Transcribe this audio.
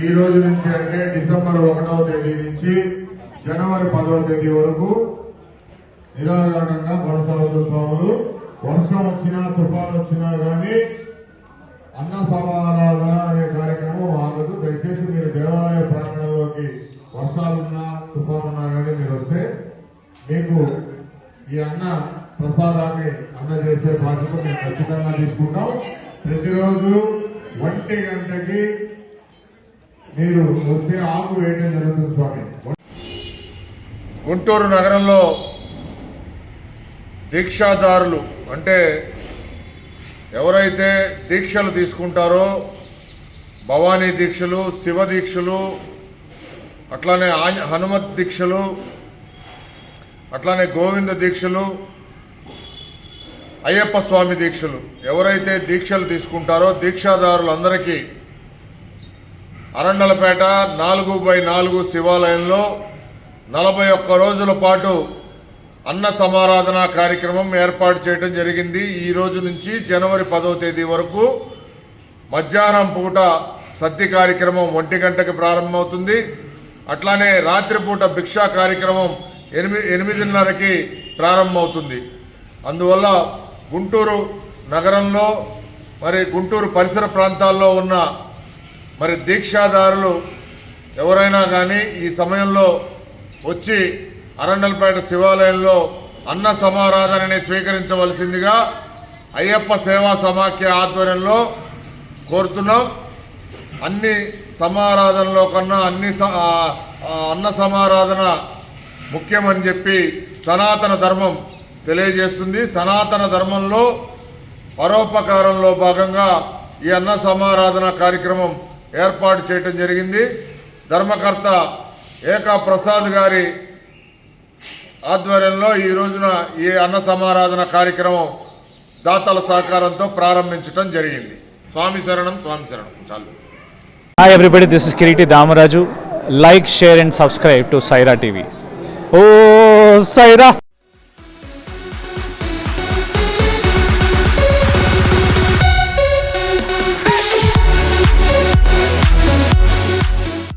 ఈ రోజు నుంచి అంటే డిసెంబర్ ఒకటవ తేదీ నుంచి జనవరి పదవ తేదీ వరకు నిరాఘాటంగా కొనసాగుతున్న స్వాములు. వర్షం వచ్చినా తుఫాన్ వచ్చినా గాని అన్న సమారాధన అనే కార్యక్రమం ఆగదు. దయచేసి మీరు దేవాలయ ప్రాంగణంలోకి వర్షాలున్నా తుఫాన్ ఉన్నా కానీ మీరు వస్తే మీకు ఈ అన్న ప్రసాదాన్ని అందజేసే బాధ్యత మేము ఖచ్చితంగా తీసుకుంటాం. ప్రతిరోజు ఒంటి గంటకి మీరు వస్తే ఆకు వేయడం జరుగుతుంది స్వామి. గుంటూరు నగరంలో దీక్షాదారులు అంటే ఎవరైతే దీక్షలు తీసుకుంటారో భవానీ దీక్షలు శివ దీక్షలు అట్లానే హనుమత్ దీక్షలు అట్లానే గోవింద దీక్షలు అయ్యప్ప స్వామి దీక్షలు. ఎవరైతే దీక్షలు తీసుకుంటారో దీక్షాదారులందరికీ అరండలపేట నాలుగు బై నాలుగు శివాలయంలో నలభై ఒక్క రోజుల పాటు అన్న సమారాధన కార్యక్రమం ఏర్పాటు చేయడం జరిగింది. ఈ రోజు నుంచి జనవరి పదవ తేదీ వరకు మధ్యాహ్నం పూట సద్ది కార్యక్రమం ఒంటి గంటకి ప్రారంభమవుతుంది. అట్లానే రాత్రిపూట భిక్షా కార్యక్రమం ఎనిమిది ఎనిమిదిన్నరకి ప్రారంభమవుతుంది. అందువల్ల గుంటూరు నగరంలో మరి గుంటూరు పరిసర ప్రాంతాల్లో ఉన్న మరి దీక్షాదారులు ఎవరైనా కానీ ఈ సమయంలో వచ్చి అరండల్పేట శివాలయంలో అన్న సమారాధనని స్వీకరించవలసిందిగా అయ్యప్ప సేవా సమాఖ్య ఆధ్వర్యంలో కోరుతున్నాం. అన్ని సమారాధనలో కన్నా అన్ని స- అన్న సమారాధన ముఖ్యమని చెప్పి సనాతన ధర్మం తెలియజేస్తుంది. సనాతన ధర్మంలో పరోపకారంలో భాగంగా ఈ అన్న సమారాధన కార్యక్రమం ఏర్పాటు చేయటం జరిగింది. ధర్మకర్త ఏకా ప్రసాద్ గారి ఆధ్వర్యంలో ఈ రోజున ఈ అన్న సమారాధన కార్యక్రమం దాతల సహకారంతో ప్రారంభించటం జరిగింది. స్వామి శరణం స్వామి శరణం. చాలు. Hi everybody this is Kireeti Damaraju like share and subscribe to Saira TV oh Sye Raa